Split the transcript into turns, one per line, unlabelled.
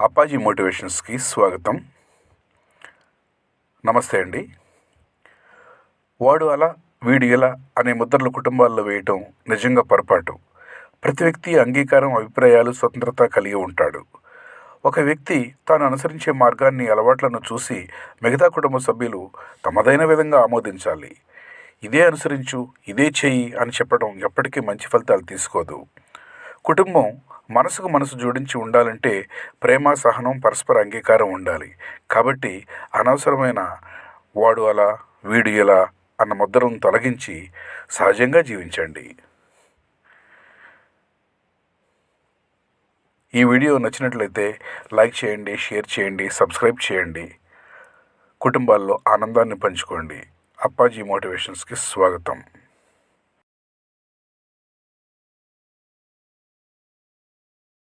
అప్పాజీ మోటివేషన్స్కి స్వాగతం. నమస్తే అండి. వాడు అలా వీడు ఇలా అనే ముద్రలు కుటుంబాల్లో వేయటం నిజంగా పొరపాటు. ప్రతి వ్యక్తి అంగీకారం అభిప్రాయాలు స్వతంత్రత కలిగి ఉంటాడు. ఒక వ్యక్తి తాను అనుసరించే మార్గాన్ని అలవాట్లను చూసి మిగతా కుటుంబ సభ్యులు తమదైన విధంగా ఆమోదించాలి. ఇదే అనుసరించు ఇదే చెయ్యి అని చెప్పడం ఎప్పటికీ మంచి ఫలితాలు తీసుకోదు. కుటుంబం మనసుకు మనసు జోడించి ఉండాలంటే ప్రేమ సహనం పరస్పర అంగీకారం ఉండాలి. కాబట్టి అనవసరమైన వాడు అలా వీడు ఎలా అన్న ముద్రను తొలగించి సహజంగా జీవించండి. ఈ వీడియో నచ్చినట్లయితే లైక్ చేయండి షేర్ చేయండి సబ్స్క్రైబ్ చేయండి. కుటుంబాల్లో ఆనందాన్ని పంచుకోండి. అప్పాజీ మోటివేషన్స్కి స్వాగతం.